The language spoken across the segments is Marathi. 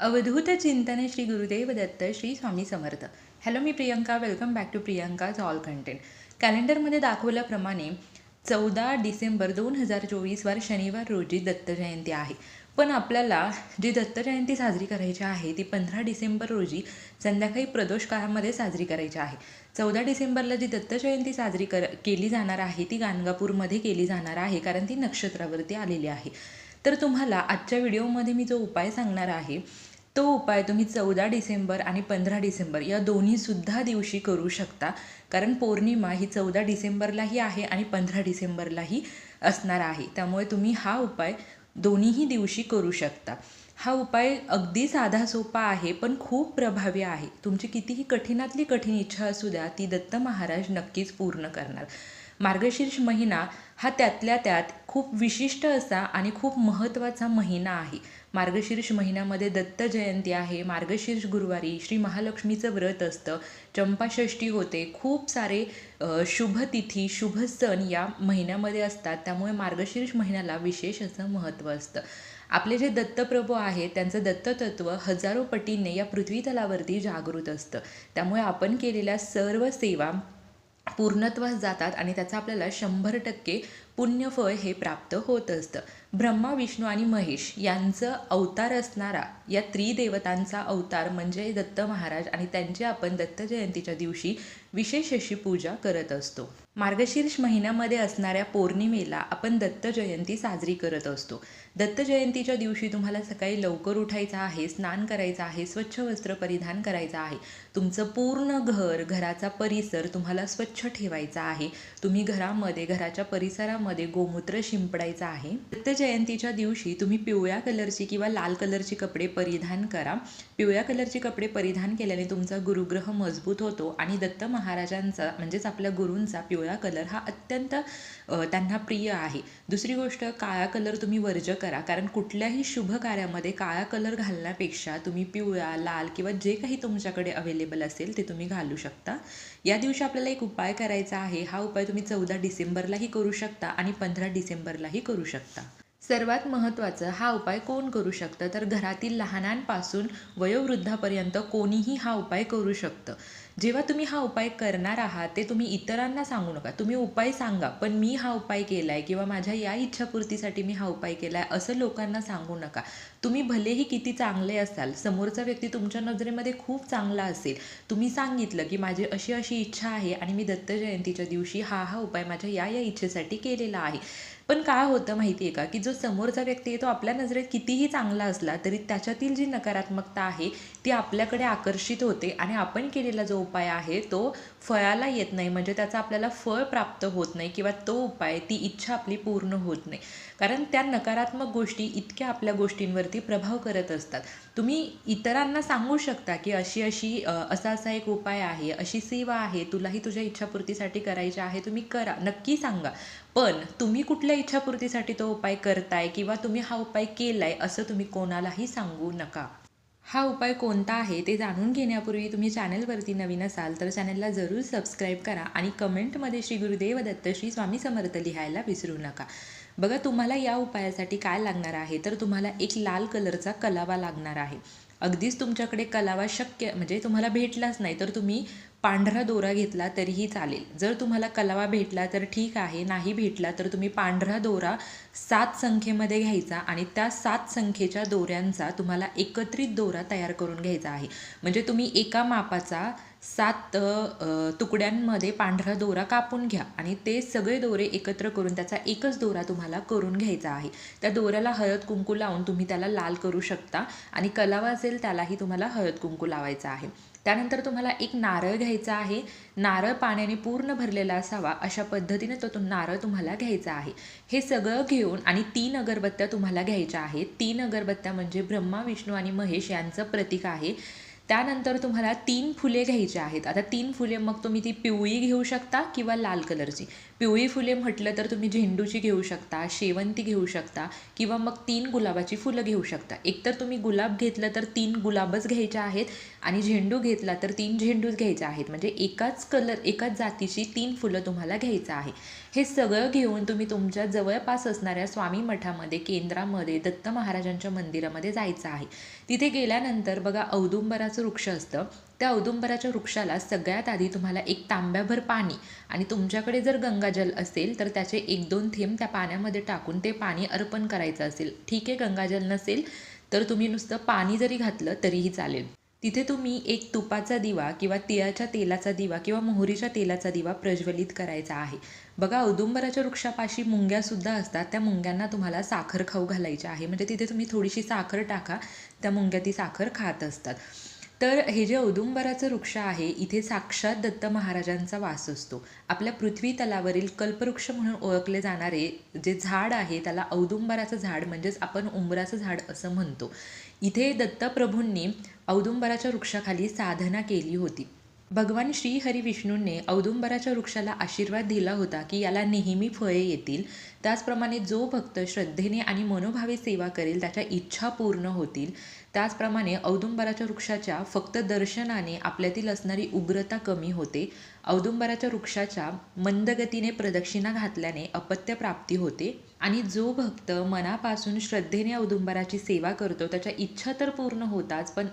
अवधूत चिंतन Shri Gurudev Datta Shri Swami Samarth. Hello me Priyanka. Welcome back to Priyanka's all content कॅलेंडरमध्ये दाखवल्याप्रमाणे चौदा डिसेंबर दोन हजार चोवीसवर शनिवार रोजी दत्त जयंती आहे. पण आपल्याला जी दत्त जयंती साजरी करायची आहे ती पंधरा डिसेंबर रोजी संध्याकाळी प्रदोष काळामध्ये साजरी करायची आहे. चौदा डिसेंबरला जी दत्त जयंती साजरी कर केली जाणार आहे ती गाणगापूरमध्ये केली जाणार आहे कारण ती नक्षत्रावरती आलेली आहे. तर तुम्हाला आजच्या व्हिडिओमध्ये मी जो उपाय सांगणार आहे तो उपाय तुम्ही चौदा डिसेंबर आणि पंधरा डिसेंबर या दोन्हीसुद्धा दिवशी करू शकता. कारण पौर्णिमा ही चौदा डिसेंबरलाही आहे आणि पंधरा डिसेंबरलाही असणार आहे. त्यामुळे तुम्ही हा उपाय दोन्हीही दिवशी करू शकता. हा उपाय अगदी साधा सोपा आहे पण खूप प्रभावी आहे. तुमची कितीही कठीणातली कठीण इच्छा असू द्या ती दत्त महाराज नक्कीच पूर्ण करणार. मार्गशीर्ष महिना हा त्यातल्या त्यात खूप विशिष्ट असा आणि खूप महत्त्वाचा महिना आहे. मार्गशीर्ष महिन्यामध्ये दत्त जयंती आहे. मार्गशीर्ष गुरुवारी श्री महालक्ष्मीचं व्रत असतं. चंपाषष्ठी होते. खूप सारे शुभ तिथी शुभ सण या महिन्यामध्ये असतात. त्यामुळे मार्गशीर्ष महिन्याला विशेष असं महत्त्व असतं. आपले जे दत्तप्रभू आहेत त्यांचं दत्ततत्व हजारो पटीने या पृथ्वीतलावरती जागृत असतं. त्यामुळे आपण केलेल्या सर्व सेवा पूर्णत्वास जातात आणि त्याचा आपल्याला शंभर टक्के पुण्यफळ हे प्राप्त होत असतं. ब्रह्मा विष्णू आणि महेश यांचं अवतार असणारा या त्रिदेवतांचा अवतार म्हणजे दत्त महाराज आणि त्यांची आपण दत्त जयंतीच्या दिवशी विशेष अशी पूजा करत असतो. मार्गशीर्ष महिन्यामध्ये असणाऱ्या पौर्णिमेला आपण दत्त जयंती साजरी करत असतो. दत्त जयंतीच्या दिवशी तुम्हाला सकाळी लवकर उठायचं आहे स्नान करायचं आहे स्वच्छ वस्त्र परिधान करायचं आहे. तुमचं पूर्ण घर घराचा परिसर तुम्हाला स्वच्छ ठेवायचा आहे. तुम्ही घरामध्ये घराच्या परिसरामध्ये गोमूत्र शिंपडायचं आहे. दत्त जयंतीच्या दिवशी तुम्ही पिवळ्या कलरची किंवा लाल कलरची कपडे परिधान करा. पिवळ्या कलरची कपडे परिधान केल्याने तुमचा गुरुग्रह मजबूत होतो आणि दत्त महाराजांचा म्हणजेच आपल्या गुरूंचा पिवळा कलर हा अत्यंत त्यांना प्रिय आहे. दुसरी गोष्ट काळा कलर तुम्ही वर्ज करा. कारण कुठल्याही शुभ कार्यामध्ये काळा कलर घालण्यापेक्षा तुम्ही पिवळा लाल किंवा जे काही तुमच्याकडे अवेलेबल असेल ते तुम्ही घालू शकता. या दिवशी आपल्याला एक उपाय करायचा आहे. हा उपाय तुम्ही चौदा डिसेंबरलाही करू शकता. आणि पंधरा डिसेंबरलाही करू शकता. सर्वात महत्त्वाचं हा उपाय कोण करू शकतं? तर घरातील लहानांपासून वयोवृद्धापर्यंत कोणीही हा उपाय करू शकतं. जेव्हा तुम्ही हा उपाय करणार आहात ते तुम्ही इतरांना सांगू नका. तुम्ही उपाय सांगा पण मी हा उपाय केला आहे किंवा माझ्या या इच्छापूर्तीसाठी मी हा उपाय केला आहे असं लोकांना सांगू नका. तुम्ही भलेही किती चांगले असाल समोरचा व्यक्ती तुमच्या नजरेमध्ये खूप चांगला असेल तुम्ही सांगितलं की माझी अशी अशी इच्छा आहे आणि मी दत्त जयंतीच्या दिवशी हा हा उपाय माझ्या या या इच्छेसाठी केलेला आहे. पण काय होतं माहिती आहे का? की जो समोरचा व्यक्ती आहे तो आपल्या नजरेत कितीही चांगला असला तरी त्याच्यातील जी नकारात्मकता आहे ती आपल्याकडे आकर्षित होते आणि आपण केलेला जो उपाय आहे तो फळाला येत नाही. म्हणजे त्याचा आपल्याला फळ प्राप्त होत नाही किंवा तो उपाय ती इच्छा आपली पूर्ण होत नाही. कारण त्या नकारात्मक गोष्टी इतक्या आपल्या गोष्टींवरती प्रभाव करत असतात. तुम्ही इतरांना सांगू शकता की अशी अशी असा असा एक उपाय आहे अशी सेवा आहे तुलाही तुझ्या इच्छापूर्तीसाठी करायची आहे तुम्ही करा नक्की सांगा. पण तुम्ही कुठल्या इच्छापूर्तीसाठी तो उपाय करताय किंवा तुम्ही हा उपाय केलाय असं तुम्ही कोणालाही सांगू नका. हा उपाय कोणता आहे ते जाणून घेण्यापूर्वी तुम्ही चॅनलवरती नवीन असाल तर चॅनलला जरूर सबस्क्राईब करा आणि कमेंटमध्ये श्री गुरुदेव दत्त श्री स्वामी समर्थ लिहायला विसरू नका. बघा तुम्हाला या उपायासाठी काय लागणार आहे? तर तुम्हाला एक लाल कलरचा कलावा लागणार आहे. अगदीच तुमच्याकडे कलावा शक्य म्हणजे तुम्हाला भेटलाच नाही तर तुम्ही पांढरा दोरा घेतला तरीही चालेल. जर तुम्हाला कलावा भेटला तर ठीक आहे नाही भेटला तर तुम्ही पांढरा दोरा सात संख्येमध्ये घ्यायचा आणि त्या सात संख्येच्या दोऱ्यांचा तुम्हाला एकत्रित दोरा तयार करून घ्यायचा आहे. म्हणजे तुम्ही एका मापाचा सात तुकड्यांमध्ये पांढरा दोरा कापून घ्या आणि ते सगळे दोरे एकत्र करून त्याचा एकच दोरा तुम्हाला करून घ्यायचा आहे. त्या दोऱ्याला हळद कुंकू लावून तुम्ही त्याला लाल करू शकता आणि कलावा असेल त्यालाही तुम्हाला हळद कुंकू लावायचा आहे. त्यानंतर तुम्हाला एक नारळ घ्यायचा आहे. नारळ पाण्याने पूर्ण भरलेला असावा अशा पद्धतीने तो तुम नारळ तुम्हाला घ्यायचा आहे. हे सगळं घेऊन आणि तीन अगरबत्त्या तुम्हाला घ्यायच्या आहेत. तीन अगरबत्त्या म्हणजे ब्रह्मा विष्णू आणि महेश यांचं प्रतीक आहे. त्यानंतर तुम्हाला तीन फुले घ्यायची आहेत. आता तीन फुले मग तुम्ही ती पिवळी घेऊ शकता किंवा लाल कलरची. पिवळी फुले म्हटलं तर तुम्ही झेंडूची घेऊ शकता शेवंती घेऊ शकता किंवा मग तीन गुलाबाची फुलं घेऊ शकता. एकतर तुम्ही गुलाब घेतलं तर तीन गुलाबच घ्यायच्या आहेत आणि झेंडू घेतला तर तीन झेंडूच घ्यायचे आहेत. म्हणजे एकाच कलर एकाच जातीची तीन फुलं तुम्हाला घ्यायचं आहे. हे सगळं घेऊन तुम्ही तुमच्या जवळपास असणाऱ्या स्वामी मठामध्ये केंद्रामध्ये दत्त महाराजांच्या मंदिरामध्ये जायचं आहे. तिथे गेल्यानंतर बघा औदुंबराचं वृक्ष असतं. त्या औदुंबराच्या वृक्षाला सगळ्यात आधी तुम्हाला एक तांब्याभर पाणी आणि तुमच्याकडे जर गंगाजल असेल तर त्याचे एक दोन थेंब त्या पाण्यामध्ये टाकून ते पाणी अर्पण करायचं असेल. ठीक आहे गंगाजल नसेल तर तुम्ही नुसतं पाणी जरी घातलं तरीही चालेल. तिथे तुम्ही एक तुपाचा दिवा किंवा तिळाच्या तेलाचा दिवा किंवा मोहरीच्या तेलाचा दिवा प्रज्वलित करायचा आहे. बघा औदुंबराच्या वृक्षापाशी मुंग्यासुद्धा असतात. त्या मुंग्यांना तुम्हाला साखर खाऊ घालायची आहे. म्हणजे तिथे तुम्ही थोडीशी साखर टाका त्या मुंग्या ती साखर खात असतात. तर हे जे औदुंबराचं वृक्ष आहे इथे साक्षात दत्त महाराजांचा वास असतो. आपल्या पृथ्वी तलावरील कल्पवृक्ष म्हणून ओळखले जाणारे जे झाड आहे त्याला औदुंबराचं झाड म्हणजेच आपण उंबराचं झाड असं म्हणतो. इथे दत्तप्रभूंनी औदुंबराच्या वृक्षाखाली साधना केली होती. भगवान श्री हरी औदुंबराच्या वृक्षाला आशीर्वाद दिला होता की याला नेहमी फळे येतील. त्याचप्रमाणे जो भक्त श्रद्धेने आणि मनोभावे सेवा करेल त्याच्या इच्छा पूर्ण होतील. त्याचप्रमाणे औदुंबराच्या वृक्षाच्या फक्त दर्शनाने आपल्यातील असणारी उग्रता कमी होते. औदुंबराच्या वृक्षाच्या मंदगतीने प्रदक्षिणा घातल्याने अपत्य प्राप्ती होते. आणि जो भक्त मनापासून श्रद्धेने औदुंबराची सेवा करतो त्याच्या इच्छा तर पूर्ण होताच पण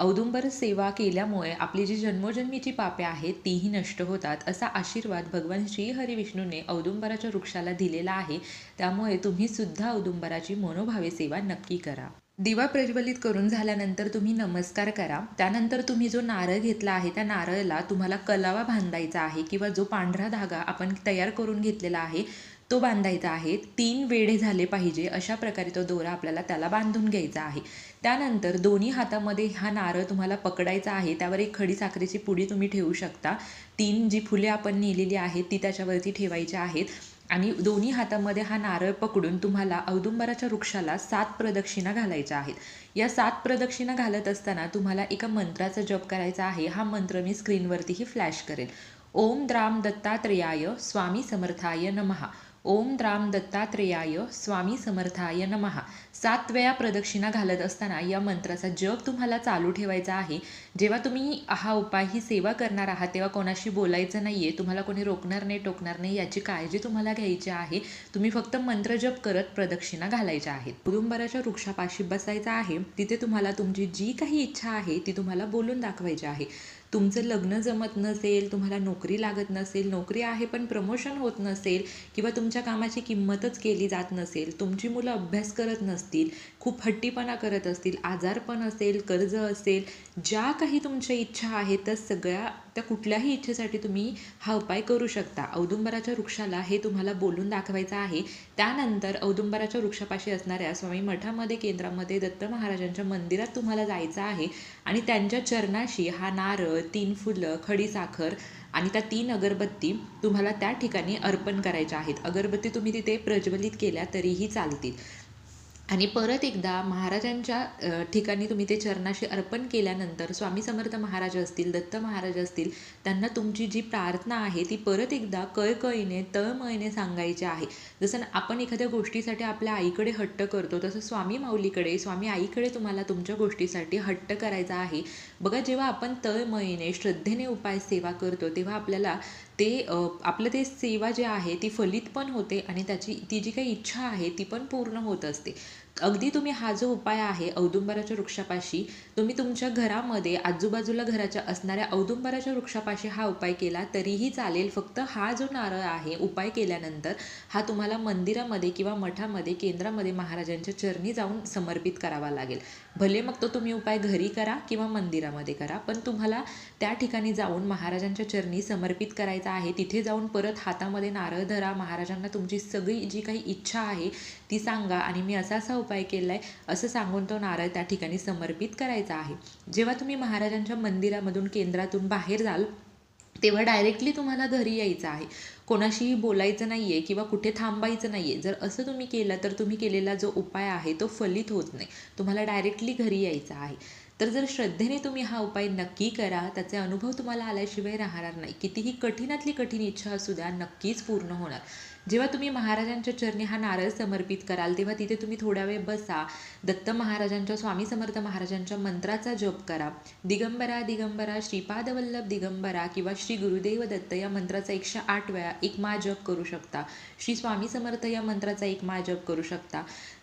औदुंबर सेवा केल्यामुळे आपली जी जन्मोजन्मीची पापे आहेत तीही नष्ट होतात असा आशीर्वाद भगवान श्री हरी विष्णूने औदुंबराच्या वृक्षाला दिलेला आहे. त्यामुळे तुम्ही सुद्धा औदुंबराची मनोभावे सेवा नक्की करा. दिवा प्रज्वलित करून झाल्यानंतर तुम्ही नमस्कार करा. त्यानंतर तुम्ही जो नारळ घेतला आहे त्या नारळाला तुम्हाला कलावा बांधायचा आहे किंवा जो पांढरा धागा आपण तयार करून घेतलेला आहे तो बांधायचा आहे. तीन वेढे झाले पाहिजे अशा प्रकारे तो दोरा आपल्याला त्याला बांधून घ्यायचा आहे. त्यानंतर दोन्ही हातामध्ये हा नारळ तुम्हाला पकडायचा आहे. त्यावर एक खडी साखरेची पुडी तुम्ही ठेवू शकता. तीन जी फुले आपण नेलेली आहेत ती त्याच्यावरती ठेवायची आहेत. आणि दोन्ही हातामध्ये हा नारळ पकडून तुम्हाला औदुंबराच्या वृक्षाला सात प्रदक्षिणा घालायच्या आहेत. या सात प्रदक्षिणा घालत असताना तुम्हाला एका मंत्राचा जप करायचा आहे. हा मंत्र मी स्क्रीनवरतीही फ्लॅश करेल ओम द्राम दत्तात्रेयाय स्वामी समर्थाय नमहा ओम द्राम दत्तात्रेयाय स्वामी समर्थाय नमहा सात वेळा प्रदक्षिणा घालत असताना या मंत्राचा जप तुम्हाला चालू ठेवायचा आहे. जेव्हा तुम्ही हा उपाय ही सेवा करणार आहात तेव्हा कोणाशी बोलायचं नाही आहे तुम्हाला कोणी रोखणार नाही टोकणार नाही याची काळजी तुम्हाला घ्यायची आहे. तुम्ही फक्त मंत्र जप करत प्रदक्षिणा घालायच्या आहेत. कुदुंबराच्या वृक्षापाशी बसायचं आहे. तिथे तुम्हाला तुमची जी काही इच्छा आहे ती तुम्हाला बोलून दाखवायची आहे. तुमचं लग्न जमत नसेल तुम्हाला नोकरी लागत नसेल नोकरी आहे पण प्रमोशन होत नसेल किंवा तुमच्या कामाची किंमतच केली जात नसेल तुमची मुलं अभ्यास करत नसतील खूप हट्टीपणा करत असतील आजारपण असेल कर्ज असेल ज्या काही तुमच्या इच्छा आहेत त्या सगळ्या त्या कुठल्याही इच्छेसाठी तुम्ही हा उपाय करू शकता. औदुंबराच्या वृक्षाला हे तुम्हाला बोलून दाखवायचं आहे. त्यानंतर औदुंबराच्या वृक्षापाशी असणाऱ्या स्वामी मठामध्ये केंद्रामध्ये दत्त महाराजांच्या मंदिरात तुम्हाला जायचं आहे आणि त्यांच्या चरणाशी हा नारळ तीन फुलं खडीसाखर आणि त्या तीन अगरबत्ती तुम्हाला त्या ठिकाणी अर्पण करायच्या आहेत. अगरबत्ती तुम्ही तिथे प्रज्वलित केल्या तरीही चालतील. आणि परत एकदा महाराजांच्या ठिकाणी तुम्ही ते चरणाशी अर्पण केल्यानंतर स्वामी समर्थ महाराज असतील दत्त महाराज असतील त्यांना तुमची जी प्रार्थना आहे ती परत एकदा कळकळीने तळमळीने सांगायची आहे. जसं आपण एखाद्या गोष्टीसाठी आपल्या आईकडे हट्ट करतो तसं स्वामी माऊलीकडे स्वामी आईकडे तुम्हाला तुमच्या गोष्टीसाठी हट्ट करायचा आहे. बघा जेव्हा आपण तळमळीने श्रद्धेने उपाय सेवा करतो तेव्हा आपल्याला ते आपलं ते सेवा जे आहे ती फलित पण होते आणि त्याची ती जी काही इच्छा आहे ती पण पूर्ण होत असते. अगदी तुम्ही हा जो उपाय आहे औदुंबराच्या वृक्षापाशी तुम्ही तुमच्या घरामध्ये आजूबाजूला घराच्या असणाऱ्या औदुंबराच्या वृक्षापाशी हा उपाय केला तरीही चालेल. फक्त हा जो नारळ आहे उपाय केल्यानंतर हा तुम्हाला मंदिरामध्ये किंवा मठामध्ये केंद्रामध्ये महाराजांच्या चरणी जाऊन समर्पित करावा लागेल. भले मग तो तुम्ही उपाय घरी करा किंवा मंदिरामध्ये करा पण तुम्हाला त्या ठिकाणी जाऊन महाराजांच्या चरणी समर्पित करायचा आहे. तिथे जाऊन परत हातामध्ये नारळ धरा. महाराजांना तुमची सगळी जी काही इच्छा आहे ती सांगा आणि मी असा असा उपाय केला आहे असं सांगून तो नारळ त्या ठिकाणी समर्पित करायचा आहे. जेव्हा तुम्ही महाराजांच्या मंदिरामधून केंद्रातून बाहेर जाल तेव्हा डायरेक्टली तुम्हाला घरी यायचं आहे. कोणाशीही बोलायचं नाही आहे किंवा कुठे थांबायचं नाही आहे जर असं तुम्ही केलं तर तुम्ही केलेला जो उपाय आहे तो फलित होत नाही. तुम्हाला डायरेक्टली घरी यायचं आहे. तर जर श्रद्धेने तुम्ही हा उपाय नक्की करा त्याचे अनुभव तुम्हाला आल्याशिवाय राहणार नाही. कितीही कठीणातली कठीण इच्छा असू द्या नक्कीच पूर्ण होणार. जेव्हा तुम्ही महाराजांच्या चरणी हा नारळ समर्पित कराल तेव्हा तिथे तुम्ही थोड्या वेळ बसा. दत्त महाराजांच्या स्वामी समर्थ महाराजांच्या मंत्राचा जप करा. दिगंबरा दिगंबरा श्रीपादवल्लभ दिगंबरा किंवा श्री गुरुदेव दत्त या मंत्राचा एकशे आठ वेळा एक मा जप करू शकता. श्री स्वामी समर्थ या मंत्राचा एक मा जप करू शकता.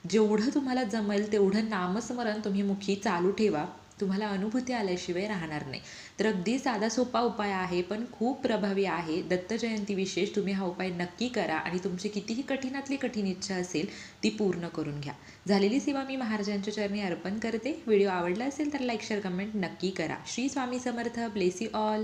जेवढं तुम्हाला जमेल तेवढं नामस्मरण तुम्ही मुखी चालू ठेवा. तुम्हाला अनुभूती आल्याशिवाय राहणार नाही. तर अगदी साधा सोपा उपाय आहे पण खूप प्रभावी आहे. दत्त जयंती विशेष तुम्ही हा उपाय नक्की करा आणि तुमची कितीही कठीणातली कठीण इच्छा असेल ती पूर्ण करून घ्या. झालेली सेवा मी महाराजांच्या चरणी अर्पण करते. व्हिडिओ आवडला असेल तर लाईक शेअर कमेंट नक्की करा. श्री स्वामी समर्थ. ब्लेसी ऑल.